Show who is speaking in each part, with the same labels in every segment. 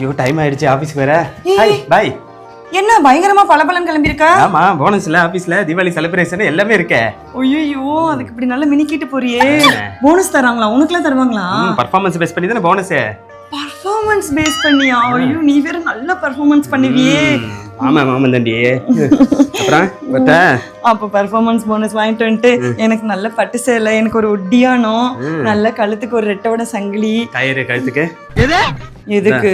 Speaker 1: ஐயோ டைம் ஆயிடுச்சு ஆபீஸ்க்கு வேற. ஹாய் பாய்
Speaker 2: என்ன பயங்கரமா பளபளன்னு கிளம்பியிருக்க?
Speaker 1: ஆமா போனஸ்ல ஆபீஸ்ல தீபாவளி செலிப்ரேஷன் எல்லாமே இருக்கே.
Speaker 2: ஐயோ அதுக்கு இப்படி நல்லா மினிக்கிட்டு போறியே. போனஸ் தராங்களா? உனக்குலாம் தருவாங்களா?
Speaker 1: பர்ஃபார்மன்ஸ் பேஸ் பண்ணி தானே போனஸ்
Speaker 2: பர்ஃபார்மன்ஸ் பேஸ் பண்ணியா? ஐயோ நீ வேற நல்ல பர்ஃபார்மன்ஸ் பண்ணுவியே.
Speaker 1: ஆமா ஆமா தண்டி அப்புறம்
Speaker 2: அப்போ பர்ஃபார்மன்ஸ் போனஸ் வாங்கிட்டு வந்துட்டு எனக்கு நல்ல பட்டு சேலை எனக்கு ஒரு ஒட்டியானம் நல்ல கழுத்துக்கு ஒரு ரெட்டோட சங்கிலி.
Speaker 1: டயரு கழுத்துக்கு?
Speaker 2: எதுக்கு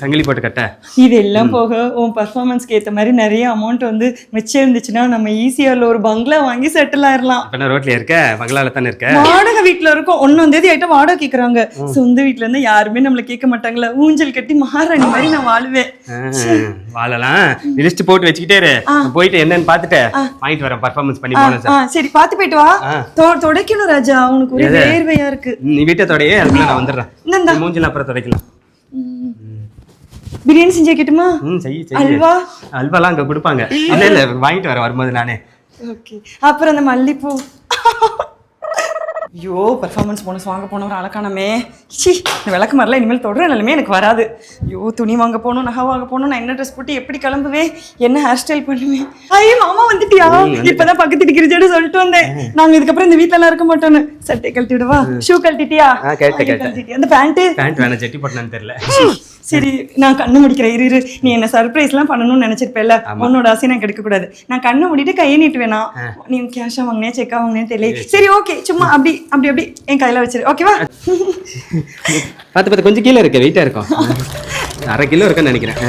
Speaker 1: சங்கிலி போட்டு கட்ட.
Speaker 2: இதெல்லாம் போக உன் பர்ஃபார்மன்ஸ்க்கு ஏத்த மாதிரி நிறைய அமௌண்ட் வந்து மிச்சம் இருந்துச்சுன்னா நம்ம ஈஸியால ஒரு பங்களா வாங்கி செட்டில் ஆயிரலாம்.
Speaker 1: இப்ப ரோட்ல இருக்க? பங்களால தானே இருக்க?
Speaker 2: வாடகை வீட்ல இருக்கோம். ஒன்னாம் தேதி ஆயிட்டா வாடகை கேக்குறாங்க. சொந்த வீட்ல இருந்து யாருமே நம்மள கேட்க மாட்டாங்களா? ஊஞ்சல் கட்டி மகாராணி மாதிரி நான் வாழுவேன்.
Speaker 1: வாழலாம். லிஸ்ட் போட்டு வச்சுக்கிட்டே போயிட்டு என்னன்னு பார்த்துட்டு வாங்கிட்டு வரேன் பர்ஃபார்மன்ஸ் பண்ணி போனஸ்
Speaker 2: ஆ சரி பாத்து போயிட்டு வா. துடைக்கணும் ராஜா. உனக்கு ஒரே வேர்வையா இருக்கு.
Speaker 1: நீ வீட்டை தொடையே அதுக்குள்ள நான் வந்துடுறேன். மூஞ்சில அப்புறம் துடைக்கலாம்
Speaker 2: பிரியாணி செஞ்சு வைக்கட்டுமா?
Speaker 1: ம் செய்ய செய்ய
Speaker 2: அல்வா?
Speaker 1: அல்வாலாம் அங்க கொடுப்பாங்க. இல்ல இல்ல வாங்கிட்டு வரேன் வரும்போது நானே.
Speaker 2: ஓகே. அப்புறம் அந்த மல்லிப்பூ. ஐயோ பர்ஃபார்மன்ஸ் போனஸ் வாங்க போனவர் அழகானமே. சி இந்த விளக்கு மாதிரிலாம் இனிமேல் தொடர நிலைமை எனக்கு வராது. ஐயோ துணி வாங்க போகணும் நகை வாங்க போகணும் நான் என்ன ட்ரெஸ் போட்டு எப்படி கிளம்புவேன் என்ன ஹேர் ஸ்டைல் பண்ணுவேன் ஐயோ மாமா வந்துட்டியா? இப்பதான் பக்கத்து டிகிரிச்சோட சொல்லிட்டு வந்தேன். நாங்க இதுக்கப்புறம் இந்த வீட்ல எல்லாம் இருக்க மாட்டோம்னு. சட்டை கழட்டி விடவா ஷூ கழட்டிட்டியா? கழட்டிட்டியா அந்த பேண்ட்டு
Speaker 1: பேண்ட் வேணா செட்டி போட்டனான்னு தெரியல.
Speaker 2: சரி நான் கண்ணு முடிக்கிறேன். இரு இரு. நீ என்ன சர்ப்ரைஸ்லாம் பண்ணணும்னு நினைச்சிருப்பேல உன்னோட ஆசை நான் கெடுக்க கூடாது நான் கண்ணை மூடிட்டு கையை நீட்டு வேணாம் நீ கேஷா வாங்கினே செக்கா வாங்கினே தெரியல சரி ஓகே சும்மா அப்படி. அப்படி அப்படி. என் கையில வச்சிரு. ஓகேவா
Speaker 1: பார்த்து பார்த்து கொஞ்சம் கீழே இருக்க வெயிட்டா இருக்கும் அரை கிலோ இருக்குன்னு நினைக்கிறேன்.